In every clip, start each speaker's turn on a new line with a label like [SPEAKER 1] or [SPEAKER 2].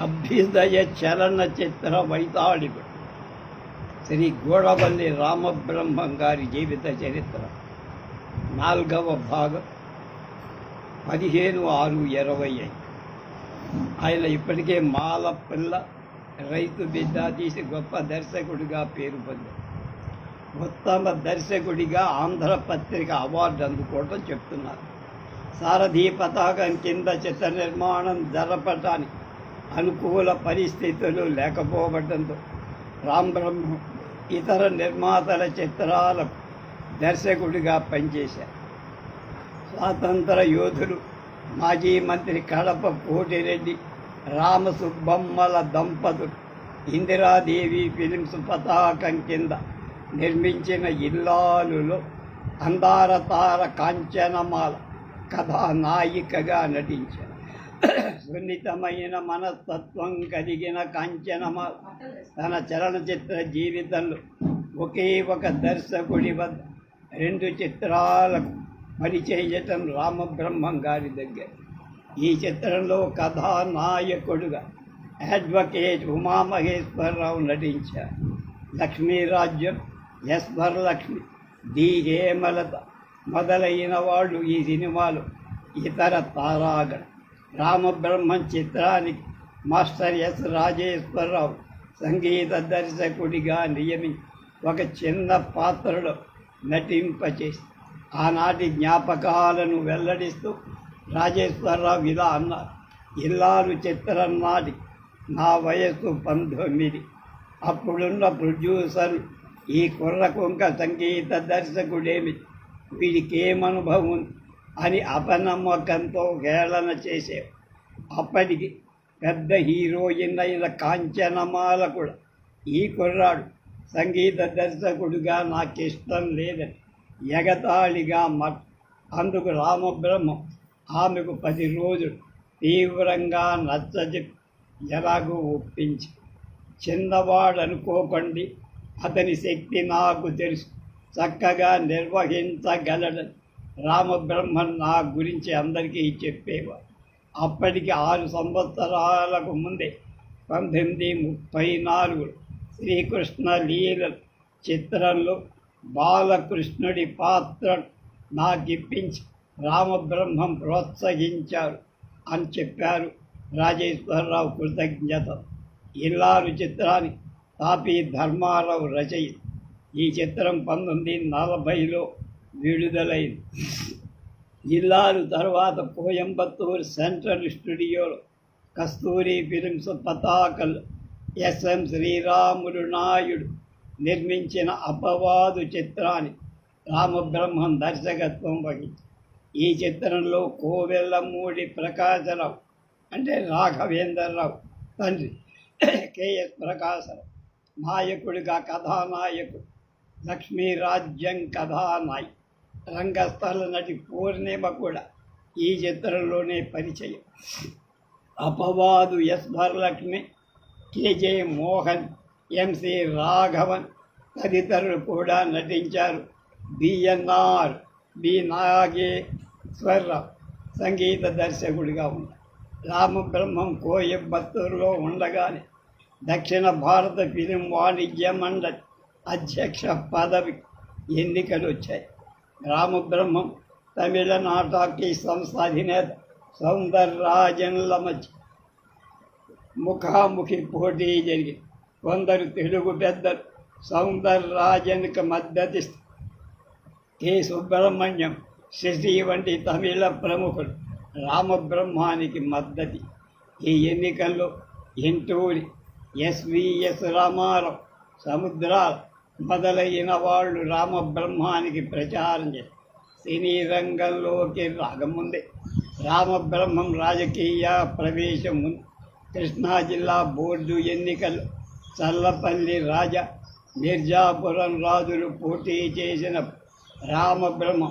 [SPEAKER 1] అభ్యుదయ చలనచిత్ర వైతాళికుడు. శ్రీ గోడవల్లి రామబ్రహ్మం గారి జీవిత చరిత్ర. నాలుగవ భాగం. పదిహేను ఆరు ఇరవై ఐదు. ఆయన ఇప్పటికే మాల పిల్ల రైతు బిడ్డ తీసి గొప్ప దర్శకుడిగా పేరు పొందారు. ఉత్తమ దర్శకుడిగా ఆంధ్ర పత్రిక అవార్డు అందుకోవడం చెప్తున్నారు. సారథి పతాకం కింద చిత్ర నిర్మాణం జరపటానికి అనుకూల పరిస్థితులు లేకపోవడంతో రామ్ బ్రహ్మ ఇతర నిర్మాతల చిత్రాలకు దర్శకుడిగా పనిచేశారు. స్వాతంత్ర యోధులు మాజీ మంత్రి కడప కోటిరెడ్డి రామసుబ్బమ్మల దంపతులు ఇందిరాదేవి ఫిలిమ్స్ పతాకం కింద నిర్మించిన ఇల్లాలులో అందారతార కాంచనమాల కథానాయికగా నటించారు. సున్నితమైన మనస్తత్వం కలిగిన కాంచనమ తన చలనచిత్ర జీవితంలో ఒకే ఒక దర్శకుడి వద్ద రెండు చిత్రాలకు పనిచేయటం రామబ్రహ్మం గారి దగ్గర. ఈ చిత్రంలో కథానాయకుడుగా అడ్వకేట్ ఉమామహేశ్వరరావు నటించారు. లక్ష్మీరాజ్యం ఎస్ వరలక్ష్మి డి హేమలత మొదలైన వాళ్ళు ఈ సినిమాలో ఇతర తారాగణ. రామబ్రహ్మం చిత్రానికి మాస్టర్ ఎస్ రాజేశ్వరరావు సంగీత దర్శకుడిగా నియమి ఒక చిన్న పాత్రలో నటింపచేసి ఆనాటి జ్ఞాపకాలను వెల్లడిస్తూ రాజేశ్వరరావు ఇలా అన్నారు. ఇల్లాలు చిత్రం నాటి నా వయస్సు పంతొమ్మిది. అప్పుడున్న ప్రొడ్యూసర్ ఈ కుర్ర కుంక సంగీత దర్శకుడేమి? వీడికి ఏమనుభవం ఉంది అని అపనమ్మకంతో హేళన చేసే అప్పటికి పెద్ద హీరోయిన్ అయిన కాంచనమాల కూడా ఈ కుర్రాడు సంగీత దర్శకుడుగా నాకు ఇష్టం లేదని ఎగతాళిగా మ అందుకు రామబ్రహ్మం ఆమెకు పది రోజులు తీవ్రంగా నచ్చజెప్పి ఎలాగూ ఒప్పించి చిన్నవాడు అనుకోకండి అతని శక్తి నాకు తెలుసు చక్కగా నిర్వహించగలడని రామబ్రహ్మన్ నా గురించి అందరికీ చెప్పేవారు అప్పటికి ఆరు సంవత్సరాలకు ముందే పంతొమ్మిది ముప్పై నాలుగు శ్రీకృష్ణ లీల చిత్రంలో బాలకృష్ణుడి పాత్ర నాకిప్పించి రామబ్రహ్మం ప్రోత్సహించారు అని చెప్పారు రాజేశ్వరరావు కృతజ్ఞత. ఇల్లారు చిత్రాన్ని తాపి ధర్మారావు రచయి ఈ చిత్రం పంతొమ్మిది నలభైలో విడుదలైంది. జిల్లాలు తర్వాత కోయంబత్తూరు సెంట్రల్ స్టూడియోలో కస్తూరి ఫిలిమ్స్ పతాకలు ఎస్ఎం శ్రీరాములు నాయుడు నిర్మించిన అపవాదు చిత్రాన్ని రామబ్రహ్మం దర్శకత్వం వహించి ఈ చిత్రంలో కోవెల్లమూడి ప్రకాశరావు అంటే రాఘవేంద్రరావు తండ్రి కేఎస్ ప్రకాశరావు నాయకుడిగా కథానాయకుడు లక్ష్మీరాజ్యం కథానాయి రంగస్థల నటి పూర్ణిమ కూడా ఈ చిత్రంలోనే పరిచయం. Apavadu S Varalakshmi KJ Mohan MC Raghavan తదితరులు కూడా నటించారు. బిఎన్ఆర్ బి నాగేశ్వరరావు సంగీత దర్శకుడిగా ఉన్నారు. రామబ్రహ్మం కోయంబత్తూరులో ఉండగానే దక్షిణ భారత ఫిలిం వాణిజ్య మండలి అధ్యక్ష పదవి ఎన్నికలు వచ్చాయి రామబ్రహ్మం తమిళనాటాకి సంస్థ అధినేత సౌందర్రాజన్ల మధ్య ముఖాముఖి పోటీ జరిగింది కొందరు తెలుగు పెద్దలు సౌందర్రాజన్కి మద్దతి కె. సుబ్రహ్మణ్యం శశి వంటి తమిళ ప్రముఖులు రామబ్రహ్మానికి మద్దతి. ఈ ఎన్నికల్లో ఎంటూరి ఎస్విఎస్ రామారావు సముద్రాలు మొదలైన వాళ్ళు రామబ్రహ్మానికి ప్రచారం చేశారు సినీ రంగంలోకి రాకముందే. రామబ్రహ్మం రాజకీయ ప్రవేశం ఉంది కృష్ణా జిల్లా బోర్డు ఎన్నికలు చల్లపల్లి రాజా మిర్జాపురం రాజులు పోటీ చేసిన రామబ్రహ్మ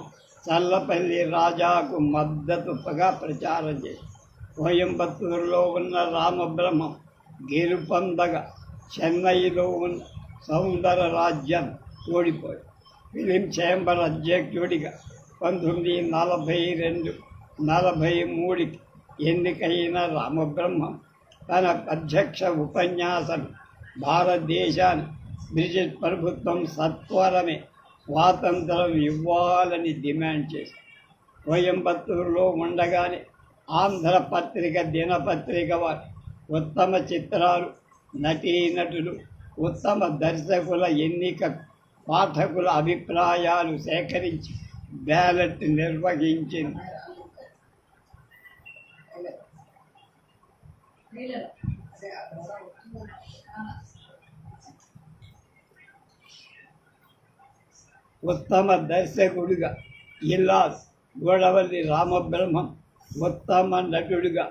[SPEAKER 1] చల్లపల్లి రాజాకు మద్దతుగా ప్రచారం చేశారు కోయంబత్తూరులో ఉన్న రామబ్రహ్మ గెలుపొందగా చెన్నైలో ఉన్న సౌందర రాజ్యం ఓడిపోయాడు ఫిలిం ఛాంబర్ అధ్యక్షుడిగా పంతొమ్మిది నలభై రెండు నలభై మూడుకి ఎన్నికైన రామబ్రహ్మం తన అధ్యక్ష ఉపన్యాసం భారతదేశాన్ని బ్రిటిష్ ప్రభుత్వం సత్వరమే స్వాతంత్రం ఇవ్వాలని డిమాండ్ చేసి కోయంబత్తూరులో ఉండగానే ఆంధ్ర పత్రిక దినపత్రిక వారి ఉత్తమ చిత్రాలు నటీనటులు ఉత్తమ దర్శకుల ఎన్నిక పాఠకుల అభిప్రాయాలు సేకరించి బ్యాలెట్ నిర్వహించింది. ఉత్తమ దర్శకుడిగా ఇల్లాస్ గోడవల్లి రామబ్రహ్మం ఉత్తమ నటుడిగా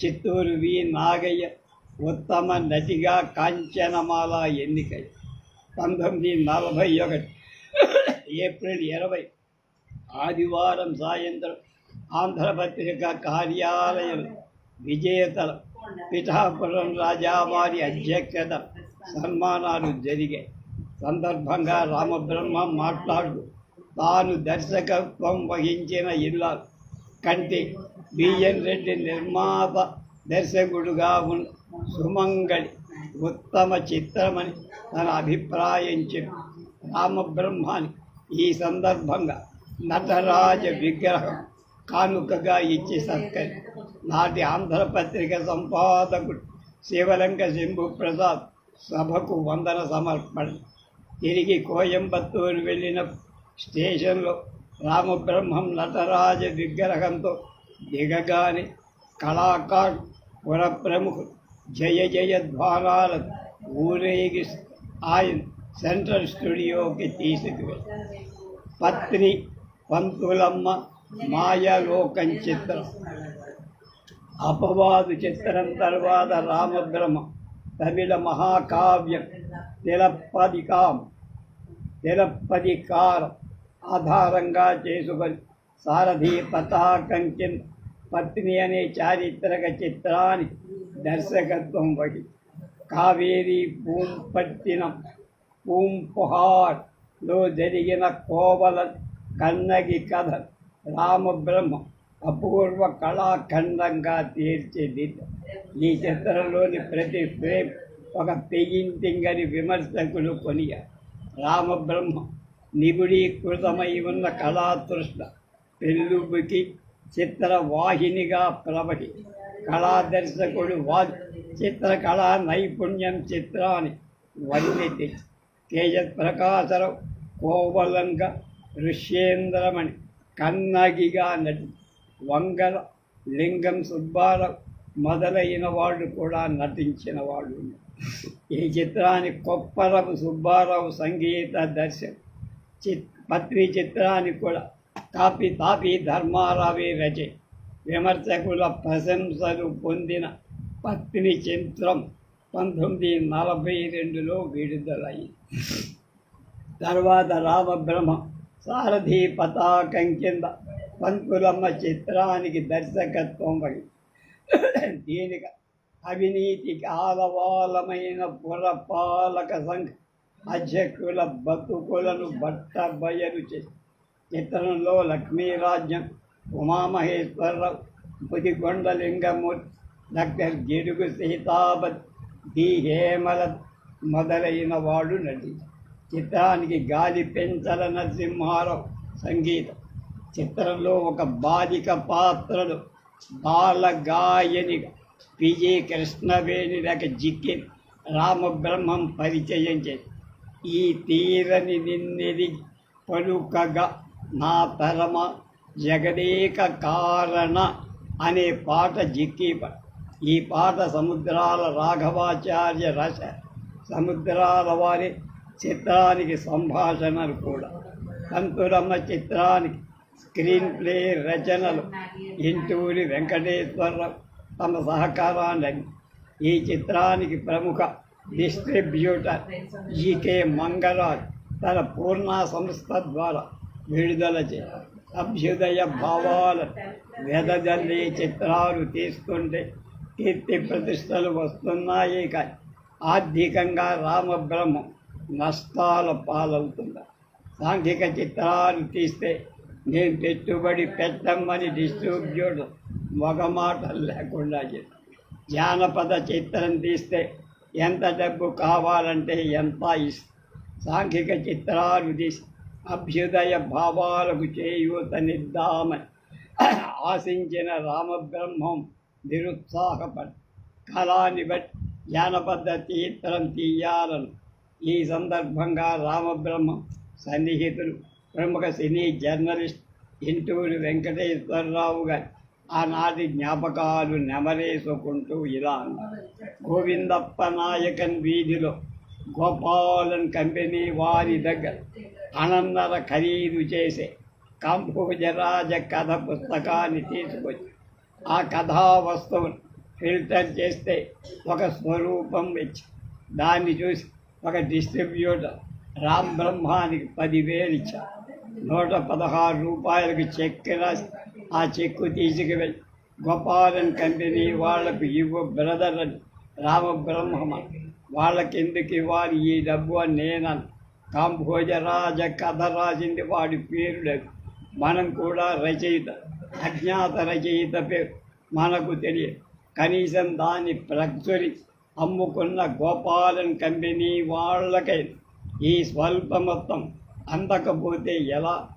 [SPEAKER 1] చిత్తూరు వి నాగయ్య ఉత్తమ నటిగా కాంచనమాల ఎన్నికై. పంతొమ్మిది నలభై ఒకటి ఏప్రిల్ ఇరవై ఆదివారం సాయంత్రం ఆంధ్రపత్రిక కార్యాలయం విజేతల పిఠాపురం రాజావారి అధ్యక్షత సన్మానాలు జరిగాయి. సందర్భంగా రామబ్రహ్మ మాట్లాడుతూ తాను దర్శకత్వం వహించిన ఇల్లాలు కంటి బిఎన్ రెడ్డి నిర్మాత దర్శకుడుగా ఉన్న సుమంగళి ఉత్తమ చిత్రమని తన అభిప్రాయం చెప్పి రామబ్రహ్మాని ఈ సందర్భంగా నటరాజ విగ్రహం కానుకగా ఇచ్చి సత్కరి నాటి ఆంధ్రపత్రిక సంపాదకుడు శివలంక శంభు ప్రసాద్ సభకు వందన సమర్పణ. తిరిగి కోయంబత్తూరు వెళ్ళిన స్టేషన్లో రామబ్రహ్మం నటరాజ విగ్రహంతో దిగగానే కళాకారు పుర ప్రముఖులు జయ జయ ద్వారాల ఊరేగి ఆయన సెంట్రల్ స్టూడియోకి తీసుకువెళ్ళి పత్ని పంతులమ్మ మాయాలోకం చిత్రం అపవాదు చిత్రం తర్వాత రామబ్రహ్మ తమిళ మహాకావ్యం తిలప్పదికాం తిలప్పదికారం ఆధారంగా చేసుకొని సారథి పతాకం కింద పత్ని అనే చారిత్రక చిత్రానికి దర్శకత్వం వహి కావేరి పూంపట్టినం పూంపుహార్లో జరిగిన కోవల కన్నగి కథ రామబ్రహ్మ అపూర్వ కళాఖండంగా తీర్చిదిద్ద ఈ చిత్రంలోని ప్రతి ఫ్రేమ్ ఒక పెయింటింగ్ విమర్శకులు కొనియారు రామబ్రహ్మ నిబిడీకృతమై ఉన్న కళాతృష్ణ పెళ్ళుబుకి చిత్రవాహినిగా ప్రవహి కళాదర్శకుడు వా చిత్రకళా నైపుణ్యం చిత్రాన్ని వన్నెతి తేజత్ ప్రకాశరావు కోవలంగా ఋష్యేంద్రమణి కన్నగిగా నటి వంగల లింగం సుబ్బారావు మొదలైన వాళ్ళు కూడా నటించిన వాళ్ళు. ఈ చిత్రాన్ని కొప్పరపు సుబ్బారావు సంగీత దర్శనం చిత్ పత్రి చిత్రానికి కూడా కాపి తాపి ధర్మారావి రచి. విమర్శకుల ప్రశంసలు పొందిన పత్ని చిత్రం పంతొమ్మిది నలభై రెండులో విడుదలయ్యి. తర్వాత రామబ్రహ్మ సారథి పతాకం కింద పంతులమ్మ చిత్రానికి దర్శకత్వం వై దీనికి అవినీతికి ఆలవాలమైన పురపాలక సంఘ అధ్యక్షుల బతుకులను బట్ట బయలు చేసి చిత్రంలో లక్ష్మీరాజ్యం ఉమామహేశ్వరరావు ముదిగొండలింగమూర్తి డాక్టర్ గిడుగు సీతాబత్ డి. హేమల మొదలైన వాడు నటించారు చిత్రానికి గాలి పెంచల నరసింహారావు సంగీతం. చిత్రంలో ఒక బాలిక పాత్రలు బాలగాయనిగా పిజి కృష్ణవేణి లేక జిక్కి రామబ్రహ్మం పరిచయం చేసి ఈ తీరని నిన్నెది పలుకగా నా పరమ జగదేక కారణ అనే పాట జిక్కి ఈ పాట సముద్రాల రాఘవాచార్య రస సముద్రాల వారి చిత్రానికి సంభాషణలు కూడా. కంతురమ్మ చిత్రానికి స్క్రీన్ ప్లే రచనలు. ఇంటూరి వెంకటేశ్వరరావు తమ సహకారాన్ని. ఈ చిత్రానికి ప్రముఖ డిస్ట్రిబ్యూటర్ జీకే మంగరాజ్ తన పూర్ణ సంస్థ ద్వారా విడుదల చేశారు అభ్యుదయ భావాలు వెదజల్లి చిత్రాలు తీసుకుంటే కీర్తి ప్రతిష్టలు వస్తున్నాయి కానీ ఆర్థికంగా రామబ్రహ్మం నష్టాల పాలవుతుంది సాంఘిక చిత్రాలు తీస్తే నేను పెట్టుబడి పెట్టమ్మని డిస్ట్రిబ్యూటర్ మగ మాట లేకుండా చెప్పి. జానపద చిత్రం తీస్తే ఎంత డబ్బు కావాలంటే ఎంత ఇస్ సాంఘిక చిత్రాలు తీస్తే అభ్యుదయ భావాలకు చేయూతనిద్దామని ఆశించిన రామబ్రహ్మం నిరుత్సాహపడి కళాని బట్టి జానపద చిత్రం తీయాలను ఈ సందర్భంగా రామబ్రహ్మం సన్నిహితులు ప్రముఖ సినీ జర్నలిస్ట్ ఇంటూరి వెంకటేశ్వరరావు గారి ఆనాటి జ్ఞాపకాలు నెమరేసుకుంటూ ఇలా అన్నారు. గోవిందప్ప నాయకన్ వీధిలో గోపాలన్ కంపెనీ వారి దగ్గర అనందర ఖరీదు చేసే కంపోజరాజ కథ పుస్తకాన్ని తీసుకొచ్చి ఆ కథా వస్తువును ఫిల్టర్ చేస్తే ఒక స్వరూపం ఇచ్చి దాన్ని చూసి ఒక డిస్ట్రిబ్యూటర్ రామ్ బ్రహ్మానికి పదివేలు ఇచ్చారు. నూట పదహారు రూపాయలకు చెక్ రాసి ఆ చెక్కు తీసుకువెళ్ళి గోపాలన్ కంపెనీ వాళ్ళకు ఇవ్వ బ్రదర్ అని రామ వాళ్ళకి ఎందుకు ఇవ్వాలి? ఈ డబ్బు అని నేనను కాంభోజరాజ కథ రాసింది వాడి పేరు లేదు మనం కూడా రచయిత అజ్ఞాత రచయిత పేరు మనకు తెలియదు. కనీసం దాన్ని ప్రచురి అమ్ముకున్న గోపాలన్ కంపెనీ వాళ్ళకై ఈ స్వల్ప మొత్తం అందకపోతే ఎలా?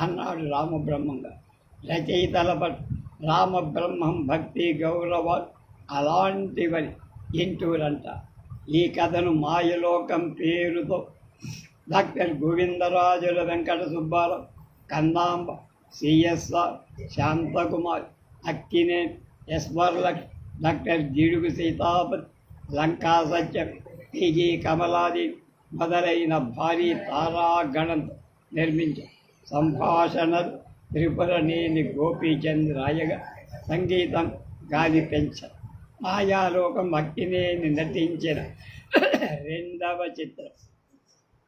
[SPEAKER 1] అన్నాడు రామబ్రహ్మంగా. రచయితల పట్ల రామబ్రహ్మం భక్తి గౌరవాలు అలాంటివని ఇంటూరంట. ఈ కథను మాయలోకం పేరుతో డాక్టర్ గోవిందరాజుల వెంకట సుబ్బారావు కందాంబ సిఎస్ఆర్ శాంతకుమార్ అక్కినే ఎస్వర్లక్ డాక్టర్ జీడుగు సీతాపతి లంకా సత్యం పిజి కమలాది మొదలైన భారీ తారాగణం నిర్మించారు సంభాషణలు త్రిపురనేని గోపీచంద్ రాయగా సంగీతం గాలి పెంచారు మాయాలోకం అక్కినేని నటించిన రెండవ చిత్రం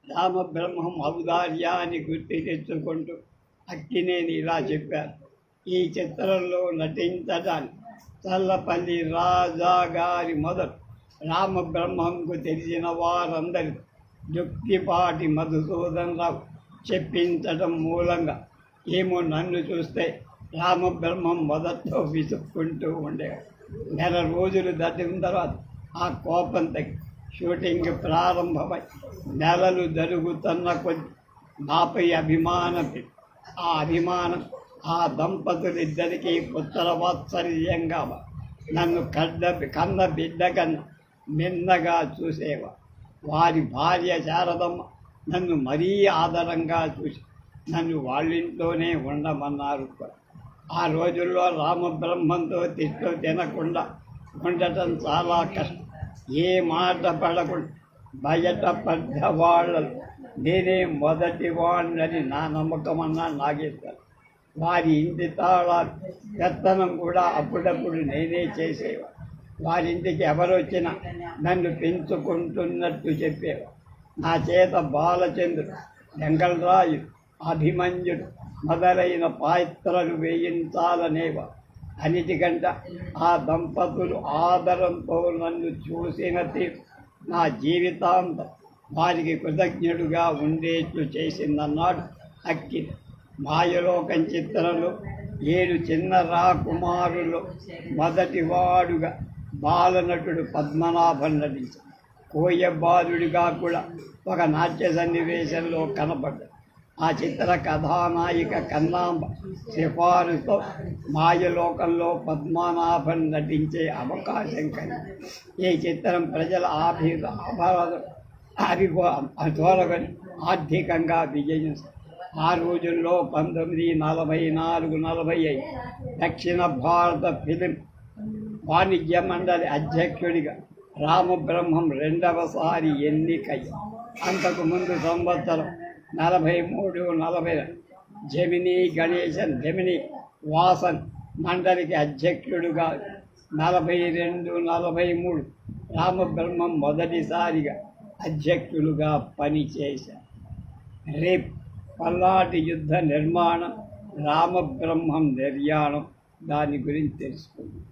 [SPEAKER 1] రామబ్రహ్మం ఔదార్యాన్ని గుర్తు తెచ్చుకుంటూ అక్కినేని ఇలా చెప్పారు. ఈ చిత్రంలో నటించడానికి చల్లపల్లి రాజా గారి మొదలు రామబ్రహ్మంకు తెలిసిన వారందరి దుక్కిపాటి మధుసూదన్ రావు చెప్పించడం మూలంగా ఏమో నన్ను చూస్తే రామబ్రహ్మం మొదట్లో విసుక్కుంటూ ఉండేవాడు నెల రోజులు దాటిన తర్వాత ఆ కోపం తగ్గి షూటింగ్ ప్రారంభమై నెలలు జరుగుతున్న కొద్ది నాపై అభిమానం ఆ అభిమానం ఆ దంపతులిద్దరికీ పుత్ర వాత్సల్యంగా నన్ను కడ్డ కన్న బిడ్డ కన్నా మిన్నగా చూసేవా. వారి భార్య శారదమ్మ నన్ను మరీ ఆదరంగా చూసి నన్ను వాళ్ళింట్లోనే ఉండమన్నారు ఆ రోజుల్లో రామబ్రహ్మంతో తిట్లు తినకుండా ఉండటం చాలా కష్టం. ఏ మాట పడకుండా బయట పడ్డ వాళ్ళలో నేనే మొదటి వాడినని నా నమ్మకమన్నా నాగేశ్వర్. వారి ఇంటి తాళ పెత్తనం కూడా అప్పుడప్పుడు నేనే చేసేవా. వారింటికి ఎవరొచ్చినా నన్ను పెంచుకుంటున్నట్టు చెప్పేవా. నా చేత బాలచంద్రుడు వెంకటరాజు అభిమన్యుడు మొదలైన పాత్రలు వేయించాలనేవా. అన్నిటికంట ఆ దంపతులు ఆదరంతో నన్ను చూసిన నా జీవితాంతం. వారికి కృతజ్ఞుడుగా ఉండేట్లు చేసిందన్నాడు అక్కి. మాయలోకం చిత్రంలో ఏడు చిన్న రాకుమారులు మొదటి వాడుగా బాలనటుడు పద్మనాభన్ నటించాడు. కోయబాలుడిగా కూడా ఒక నాట్య సన్నివేశంలో కనపడ్డాడు. ఆ చిత్ర కథానాయిక కన్నాంబ సిఫారుతో మాయలోకంలో పద్మనాభం నటించే అవకాశం కలిగి ఈ చిత్రం ప్రజల ఆభి ఆభారాలు అభిగో ఆర్థికంగా విజయం ఆ రోజుల్లో పంతొమ్మిది నలభై నాలుగు నలభై ఐదు దక్షిణ భారత ఫిలిం వాణిజ్య మండలి అధ్యక్షుడిగా రామబ్రహ్మం రెండవసారి ఎన్నికై అంతకు ముందు సంవత్సరం నలభై మూడు నలభై జమిని గణేశన్ జమిని వాసన్ మండలికి అధ్యక్షుడుగా నలభై రెండు నలభై మూడు రామబ్రహ్మం మొదటిసారిగా అధ్యక్షులుగా పనిచేశారు. రేపు పల్నాటి యుద్ధ నిర్మాణం రామబ్రహ్మం నిర్యాణం దాని గురించి తెలుసుకుందాం.